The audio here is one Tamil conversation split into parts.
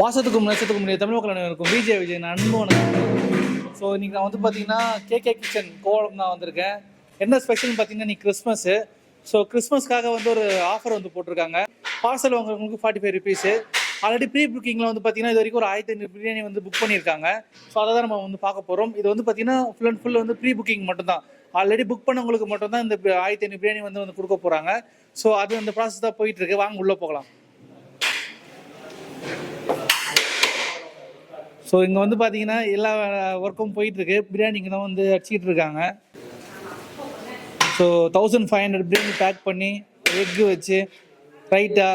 வாசத்துக்கும் நட்சத்துக்கும் முடிய தமிழ் மக்கள் அனைவருக்கும் விஜய் விஜய் அன்போன ஸோ இன்னைக்கு நான் வந்து பார்த்தீங்கன்னா கேகே கிச்சன் கோவளம் தான் வந்திருக்கேன். என்ன ஸ்பெஷல்னு பார்த்தீங்கன்னா நீ கிறிஸ்மஸ் ஸோ கிறிஸ்மஸ்க்காக வந்து ஒரு ஆஃபர் வந்து போட்டிருக்காங்க. பார்சல் வாங்குறவங்களுக்கு forty five rupees already pre புக்கிங்கில் வந்து பார்த்தீங்கன்னா இது வரைக்கும் ஒரு ஆயிரத்தி ஐநூறு பிரியாணி வந்து புக் பண்ணியிருக்காங்க. ஸோ அதை தான் நம்ம வந்து பார்க்க போகிறோம் இது வந்து பார்த்தீங்கன்னா ஃபுல் அண்ட் ஃபுல் வந்து ப்ரீ புக்கிங் மட்டும்தான். ஆல்ரெடி புக் பண்ணவங்களுக்கு மட்டும்தான் இந்த ஆயிரத்தி ஐநூறு பிரியாணி வந்து வந்து கொடுக்க போகிறாங்க ஸோ அது அந்த ப்ராசஸ் தான் போயிட்டு இருக்கு. வாங்க உள்ளே போகலாம். ஸோ இங்கே வந்து பார்த்தீங்கன்னா எல்லா uh, ஒர்க்கும் போயிட்டுருக்கு. பிரியாணிக்கு தான் வந்து அடிச்சிக்கிட்டு இருக்காங்க so thousand five hundred biryani pack பண்ணி எக்கு வச்சு ரைட்டா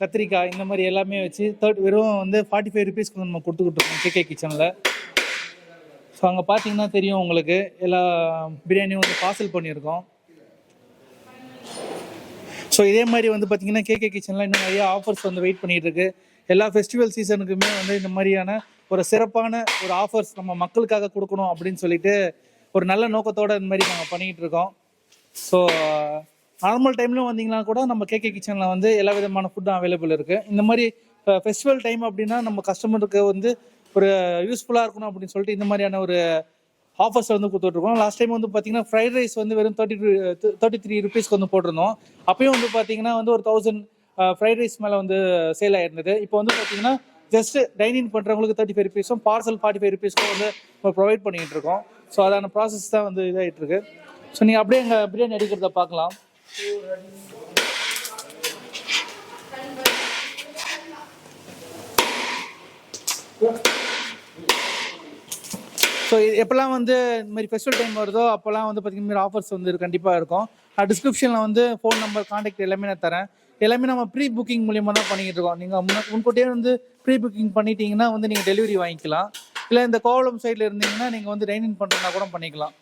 கத்திரிக்காய் இந்த மாதிரி எல்லாமே வச்சு தேர்ட் வெறும் வந்து ஃபார்ட்டி ஃபைவ் ருபீஸ்க்கு நம்ம கொடுத்துக்கிட்டு இருக்கோம் கேகே கிச்சனில் ஸோ அங்கே பார்த்தீங்கன்னா தெரியும் உங்களுக்கு. எல்லா பிரியாணியும் வந்து பார்சல் பண்ணியிருக்கோம். ஸோ இதே மாதிரி வந்து பார்த்தீங்கன்னா கேகே கிச்சனில் இன்னும் நிறைய ஆஃபர்ஸ் வந்து வெயிட் பண்ணிகிட்டு இருக்கு எல்லா ஃபெஸ்டிவல் சீசனுக்குமே வந்து இந்த மாதிரியான ஒரு சிறப்பான ஒரு ஆஃபர்ஸ் நம்ம மக்களுக்காக கொடுக்கணும் அப்படின்னு சொல்லிட்டு ஒரு நல்ல நோக்கத்தோட இந்த மாதிரி நாங்கள் பண்ணிக்கிட்டு இருக்கோம். ஸோ நார்மல் டைம்லையும் வந்தீங்கன்னா கூட நம்ம கேகே கிச்சனில் வந்து எல்லா விதமான ஃபுட்டும் அவைலபிள் இருக்குது இந்த மாதிரி ஃபெஸ்டிவல் டைம் அப்படின்னா நம்ம கஸ்டமருக்கு வந்து ஒரு யூஸ்ஃபுல்லாக இருக்கணும் அப்படின்னு சொல்லிட்டு இந்த மாதிரியான ஒரு ஆஃபர்ஸ் வந்து கொடுத்துட்ருக்கோம் லாஸ்ட் டைம் வந்து பார்த்தீங்கன்னா ஃப்ரைட் ரைஸ் வந்து வெறும் தேர்ட்டி தேர்ட்டி த்ரீ ருபீஸ்க்கு வந்து போட்டிருந்தோம். அப்பயும் வந்து பார்த்தீங்கன்னா வந்து ஒரு தௌசண்ட் ஃப்ரைட் ரைஸ் மேலே வந்து சேல் ஆயிருந்தது. இப்போ வந்து பார்த்தீங்கன்னா ஜஸ்ட் டைனிங் பண்ணுறவங்களுக்கு தேர்ட்டி ஃபைவ் ருபீஸும் பார்சல் ஃபார்ட்டி ஃபைவ் ருபீஸ்க்கும் வந்து ப்ரொவைட் பண்ணிக்கிட்டு இருக்கோம். ஸோ அதான ப்ராசஸ் தான் வந்து இதாகிட்டு இருக்கு. ஸோ நீங்கள் அப்படியே எங்கள் பிரியாணி அடிக்கிறத பார்க்கலாம். ஸோ எப்போல்லாம் வந்து இந்த மாதிரி ஃபெஸ்டிவல் டைம் வருதோ அப்போல்லாம் வந்து பார்த்தீங்கன்னா மாதிரி ஆஃபர்ஸ் வந்து கண்டிப்பாக இருக்கும். நான் டிஸ்கிரிப்ஷனில் வந்து ஃபோன் நம்பர் காண்டாக்ட் எல்லாமே நான் தரேன். எல்லாமே நம்ம ப்ரீ புக்கிங் மூலியமாக தான் பண்ணிக்கிட்டு இருக்கோம் நீங்கள் முன்ன முன்கூட்டியே வந்து ப்ரீ புக்கிங் பண்ணிட்டீங்கன்னா வந்து நீங்கள் டெலிவரி வாங்கிக்கலாம். இல்லை இந்த கோவளம் சைடில் இருந்தீங்கன்னா நீங்கள் வந்து டைனிங் பண்ணுறதுனா கூட பண்ணிக்கலாம்.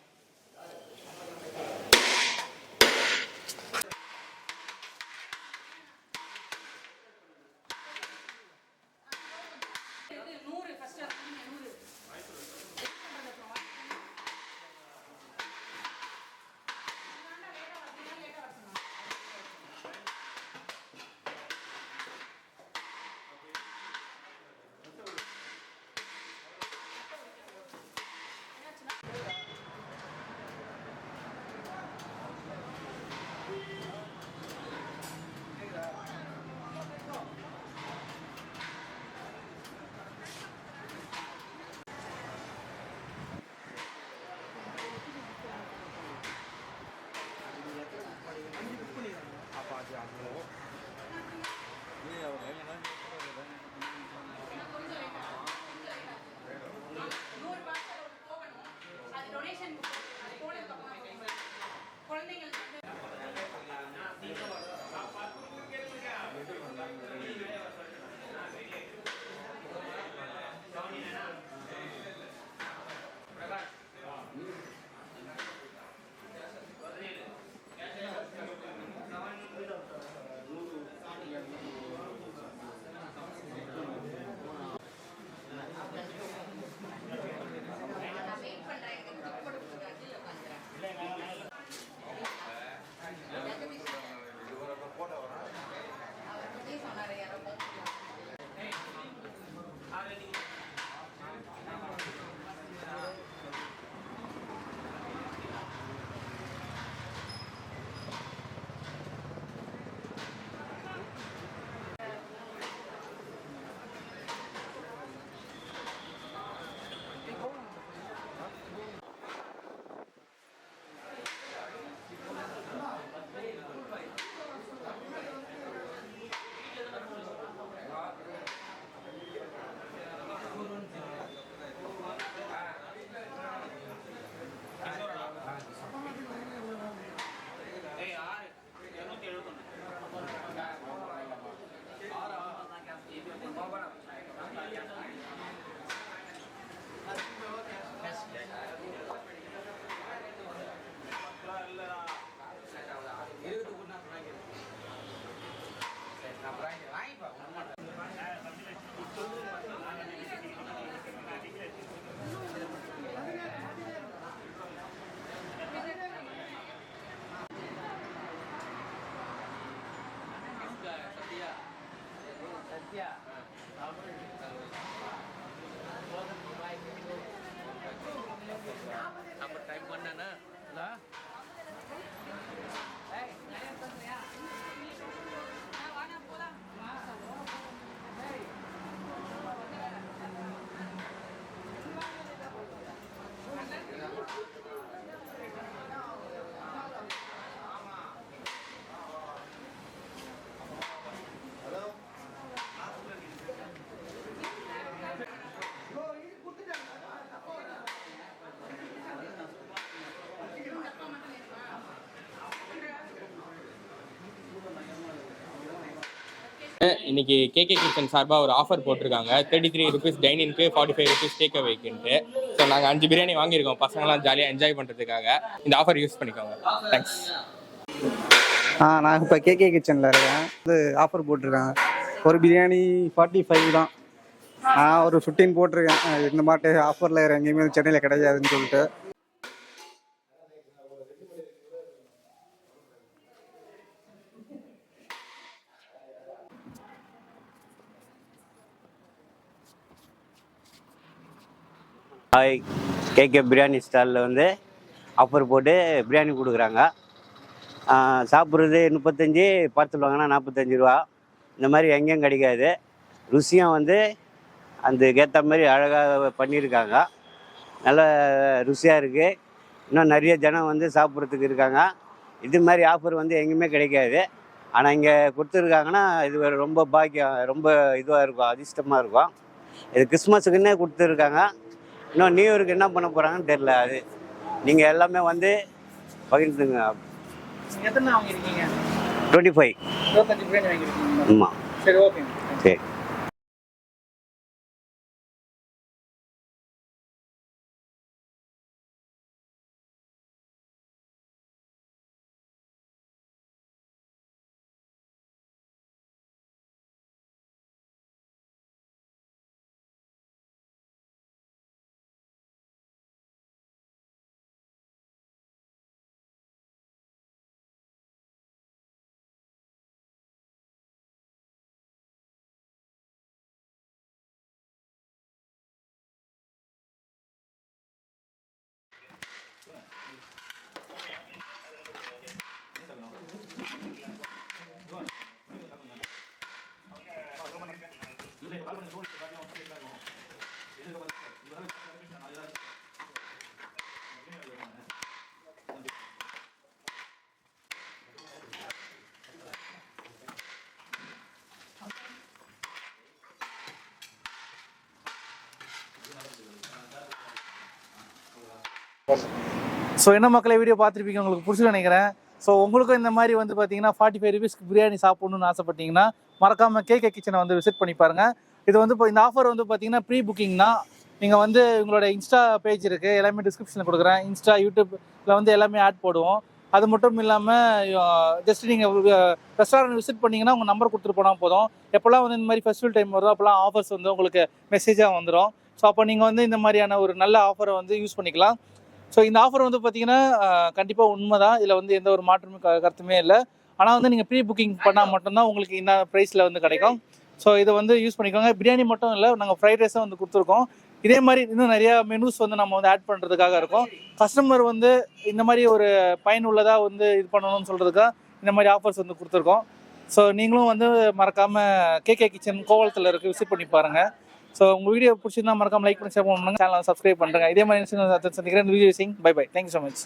இன்னைக்கு கேகே கிச்சன் சார்பாக ஒரு ஆஃபர் போட்டிருக்காங்க. தேர்ட்டி த்ரீ ருபீஸ் டைனிங்க்கு ஃபார்ட்டி ஃபைவ் ருபீஸ் டேக் அவேக்குன்ட்டு ஸோ நாங்கள் அஞ்சு பிரியாணி வாங்கியிருக்கோம். பசங்களாம் ஜாலியாக என்ஜாய் பண்ணுறதுக்காக இந்த ஆஃபர் யூஸ் பண்ணிக்கோங்க. தேங்க்ஸ் ஆ நான் இப்போ கேகே கிச்சனில் இருக்கேன். இது ஆஃபர் போட்டிருக்காங்க. ஒரு பிரியாணி ஃபார்ட்டி ஃபைவ் தான். நான் ஒரு ஃபிஃப்டீன் போட்டிருக்கேன். இந்த மாட்டு ஆஃபரில் எங்கேயுமே சென்னையில் கிடைக்காதுன்னு சொல்லிட்டு. ஹாய். கேகே பிரியாணி ஸ்டாலில் வந்து ஆஃபர் போட்டு பிரியாணி கொடுக்குறாங்க. சாப்பிட்றது முப்பத்தஞ்சு பார்சல் வாங்கினா நாற்பத்தஞ்சு ரூபா. இந்த மாதிரி எங்கேயும் கிடைக்காது. ருசியும் வந்து அதுக்கேற்ற மாதிரி அழகாக பண்ணியிருக்காங்க. நல்ல ருசியாக இருக்குது இன்னும் நிறைய ஜனம் வந்து சாப்பிட்றதுக்கு இருக்காங்க. இது மாதிரி ஆஃபர் வந்து எங்கேயுமே கிடைக்காது. ஆனால் இங்கே கொடுத்துருக்காங்கன்னா இது ரொம்ப பாக்கியம் ரொம்ப இதுவாக இருக்கும் அதிர்ஷ்டமாக இருக்கும். இது கிறிஸ்மஸுக்குன்னே கொடுத்துருக்காங்க. இன்னும் நியூ என்ன பண்ண போகிறாங்கன்னு தெரில அது. நீங்கள் எல்லாமே வந்து பகிர்ந்துங்க. எத்தனை வாங்கியிருக்கீங்க? டுவெண்ட்டி ஃபைவ் ஆமாம் சரி ஓகே சரி. ஸோ என்ன மக்களை வீடியோ பார்த்துருப்பீங்க உங்களுக்கு பிடிச்சி நினைக்கிறேன். ஸோ உங்களுக்கும் இந்த மாதிரி வந்து பார்த்தீங்கன்னா ஃபார்ட்டி ஃபைவ் ருபீஸ்க்கு பிரியாணி சாப்பிட்ணுன்னு ஆசைப்பட்டீங்கன்னா மறக்காம கேகே கிச்சனை வந்து விசிட் பண்ணி பாருங்கள் இது வந்து இப்போ இந்த ஆஃபர் வந்து பார்த்தீங்கன்னா ப்ரீ புக்கிங்னா நீங்கள் வந்து உங்களோட இன்ஸ்டா பேஜ் இருக்குது எல்லாமே டிஸ்கிரிப்ஷனில் கொடுக்குறேன். இன்ஸ்டா யூடியூப்ல வந்து எல்லாமே ஆட் போடுவோம். அது மட்டும் இல்லாமல் ஜஸ்ட் நீங்கள் ரெஸ்டாரண்ட் விசிட் பண்ணீங்கன்னா உங்கள் நம்பர் கொடுத்துட்டு போனால் போதும். எப்போல்லாம் வந்து இந்த மாதிரி ஃபெஸ்டிவல் டைம் வருதோ அப்போல்லாம் ஆஃபர்ஸ் வந்து உங்களுக்கு மெசேஜாக வந்துடும் ஸோ அப்போ நீங்கள் வந்து இந்த மாதிரியான ஒரு நல்ல ஆஃபரை வந்து யூஸ் பண்ணிக்கலாம். ஸோ இந்த ஆஃபர் வந்து பார்த்தீங்கன்னா கண்டிப்பாக உண்மை தான் இதில் வந்து எந்த ஒரு மாற்றமும் கருத்துமே இல்லை. ஆனால் வந்து நீங்கள் ப்ரீ புக்கிங் பண்ணால் மட்டும்தான் உங்களுக்கு என்ன ப்ரைஸில் வந்து கிடைக்கும். ஸோ இதை வந்து யூஸ் பண்ணிக்கோங்க. பிரியாணி மட்டும் இல்லை நாங்கள் ஃப்ரைட் ரைஸும் வந்து கொடுத்துருக்கோம். இதே மாதிரி இன்னும் நிறைய மெனூஸ் வந்து நம்ம வந்து ஆட் பண்ணுறதுக்காக இருக்கும். கஸ்டமர் வந்து இந்த மாதிரி ஒரு பயனுள்ளதாக வந்து இது பண்ணணும்னு சொல்கிறதுக்காக இந்த மாதிரி ஆஃபர்ஸ் வந்து கொடுத்துருக்கோம். ஸோ நீங்களும் வந்து மறக்காமல் கேகே கிச்சன் கோவலத்தில் இருக்குது விசிட் பண்ணி பாருங்கள் ஸோ உங்கள் வீடியோ பிடிச்சிருந்தா மறக்காம லைக் பண்ணி ஷேர் பண்ணுங்க. சேனலை சப்ஸ்கிரைப் பண்ணுறேன் இதே மாதிரி சந்திக்கிறேன். Video Singh bye bye thank you so much